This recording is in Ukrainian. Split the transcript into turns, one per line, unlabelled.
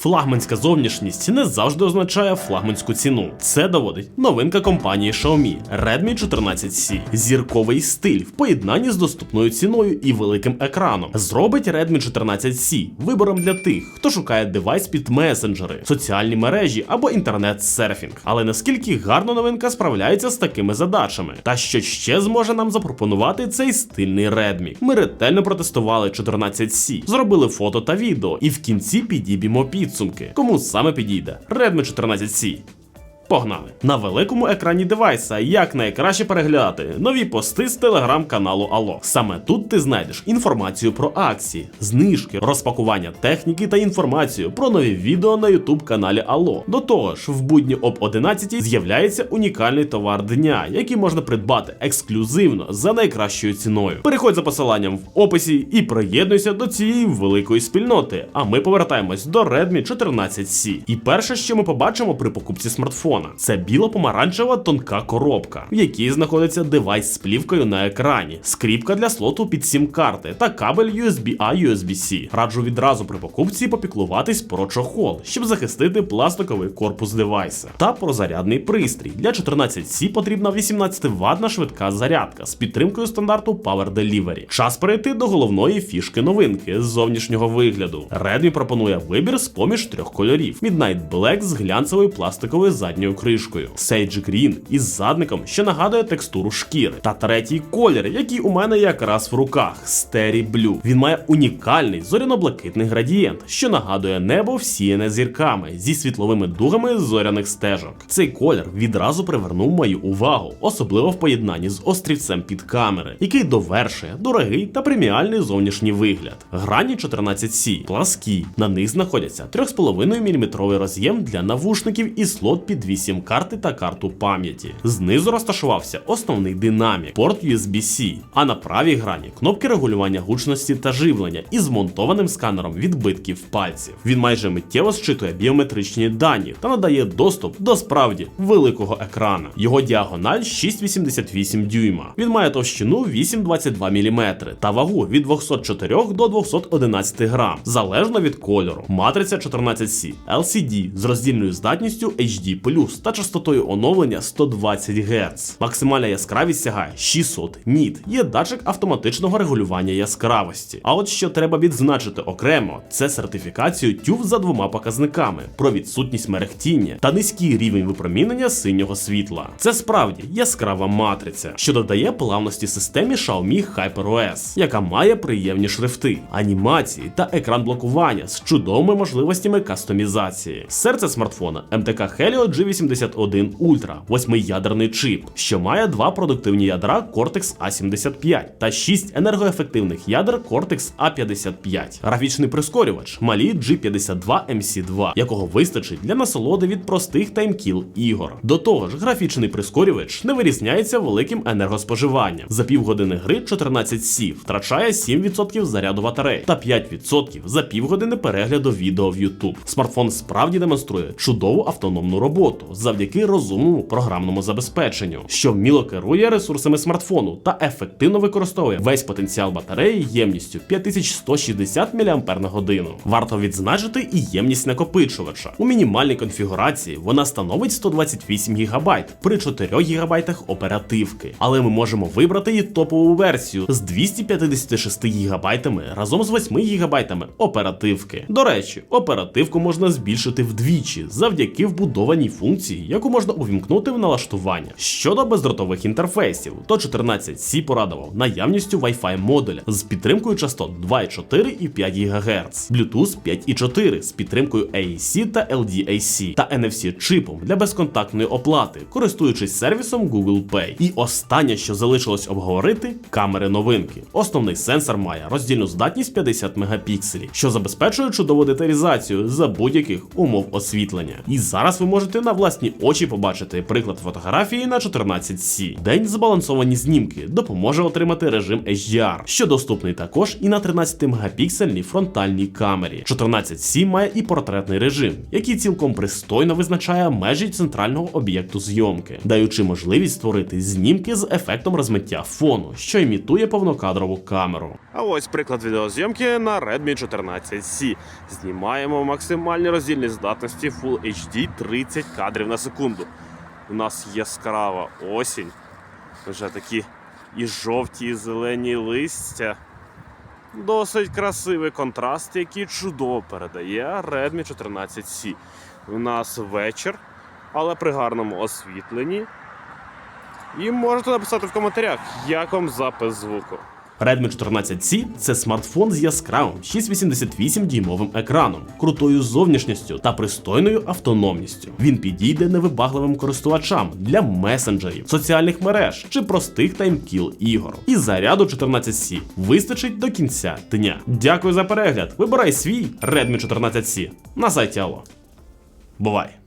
Флагманська зовнішність не завжди означає флагманську ціну. Це доводить новинка компанії Xiaomi Redmi 14C. Зірковий стиль в поєднанні з доступною ціною і великим екраном зробить Redmi 14C вибором для тих, хто шукає девайс під месенджери, соціальні мережі або інтернет-серфінг. Але наскільки гарно новинка справляється з такими задачами, та що ще зможе нам запропонувати цей стильний Redmi? Ми ретельно протестували 14C, зробили фото та відео, і в кінці підіб'ємо підсумки. Кому саме підійде Redmi 14C. Погнали! На великому екрані девайса як найкраще переглядати нові пости з телеграм-каналу Алло. Саме тут ти знайдеш інформацію про акції, знижки, розпакування техніки та інформацію про нові відео на YouTube каналі Алло. До того ж, в будні об 11 з'являється унікальний товар дня, який можна придбати ексклюзивно за найкращою ціною. Переходь за посиланням в описі і приєднуйся до цієї великої спільноти. А ми повертаємось до Redmi 14C. І перше, що ми побачимо при покупці смартфона, це біло-помаранчева тонка коробка, в якій знаходиться девайс з плівкою на екрані, скріпка для слоту під сім-карти та кабель USB-A USB-C. Раджу відразу при покупці попіклуватись про чохол, щоб захистити пластиковий корпус девайса. Та про зарядний пристрій. Для 14C потрібна 18 ватна швидка зарядка з підтримкою стандарту Power Delivery. Час перейти до головної фішки новинки з зовнішнього вигляду. Redmi пропонує вибір з поміж трьох кольорів: Midnight Black з глянцевою пластиковою задньою кришкою, Sage Green із задником, що нагадує текстуру шкіри, та третій колір, який у мене якраз в руках Starry Blue. Він має унікальний зоряно-блакитний градієнт, що нагадує небо всіяне зірками зі світловими дугами зоряних стежок. Цей колір відразу привернув мою увагу, особливо в поєднанні з острівцем під камери, який довершує дорогий та преміальний зовнішній вигляд. Грані 14C пласкі. На них знаходяться 3,5 мм роз'єм для навушників і слот під 8 карти та карту пам'яті. Знизу розташувався основний динамік, порт USB-C, а на правій грані кнопки регулювання гучності та живлення із змонтованим сканером відбитків пальців. Він майже миттєво зчитує біометричні дані та надає доступ до справді великого екрана. Його діагональ 6,88 дюйма. Він має товщину 8,22 мм та вагу від 204 до 211 грам, залежно від кольору. Матриця 14C LCD з роздільною здатністю HD+, та частотою оновлення 120 Гц. Максимальна яскравість сягає 600 ніт. Є датчик автоматичного регулювання яскравості. А от що треба відзначити окремо, це сертифікацію TÜV за двома показниками про відсутність мерехтіння та низький рівень випромінення синього світла. Це справді яскрава матриця, що додає плавності системі Xiaomi HyperOS, яка має приємні шрифти, анімації та екран блокування з чудовими можливостями кастомізації. Серце смартфона МТК Helio G81 Ultra, восьмиядерний чип, що має два продуктивні ядра Cortex A75 та 6 енергоефективних ядер Cortex A55. Графічний прискорювач малі G52 MC2, якого вистачить для насолоди від простих таймкіл ігор. До того ж, графічний прискорювач не вирізняється великим енергоспоживанням. За півгодини гри 14C втрачає 7% заряду батареї та 5% за півгодини перегляду відео в YouTube. Смартфон справді демонструє чудову автономну роботу завдяки розумному програмному забезпеченню, що вміло керує ресурсами смартфону та ефективно використовує весь потенціал батареї ємністю 5160 мАч. Варто відзначити і ємність накопичувача. У мінімальній конфігурації вона становить 128 ГБ при 4 ГБ оперативки, але ми можемо вибрати її топову версію з 256 ГБ разом з 8 ГБ оперативки. До речі, оперативку можна збільшити вдвічі завдяки вбудованій функції, яку можна увімкнути в налаштування. Щодо бездротових інтерфейсів, то 14C порадував наявністю Wi-Fi модуля з підтримкою частот 2,4 і 5 ГГц, Bluetooth 5,4 з підтримкою AAC та LDAC та NFC чипом для безконтактної оплати, користуючись сервісом Google Pay. І останнє, що залишилось обговорити, камери новинки. Основний сенсор має роздільну здатність 50 мегапікселів, що забезпечує чудову деталізацію за будь-яких умов освітлення. І зараз ви можете на власні очі побачити приклад фотографії на 14C. День збалансовані знімки допоможе отримати режим HDR, що доступний також і на 13-мегапіксельній фронтальній камері. 14C має і портретний режим, який цілком пристойно визначає межі центрального об'єкту зйомки, даючи можливість створити знімки з ефектом розмиття фону, що імітує повнокадрову камеру. А ось приклад відеозйомки на Redmi 14C. Знімаємо в максимальній роздільній здатності Full HD 30 кадрів на секунду. У нас яскрава осінь, вже такі і жовті, і зелені листя. Досить красивий контраст, який чудово передає Redmi 14C. У нас вечір, але при гарному освітленні. І можете написати в коментарях, як вам запис звуку. Redmi 14C це смартфон з яскравим 688-дюймовим екраном, крутою зовнішністю та пристойною автономністю. Він підійде невибагливим користувачам для месенджерів, соціальних мереж чи простих таймкіл ігор. І заряду 14C вистачить до кінця дня. Дякую за перегляд. Вибирай свій Redmi 14C на сайті Allo. Бувай!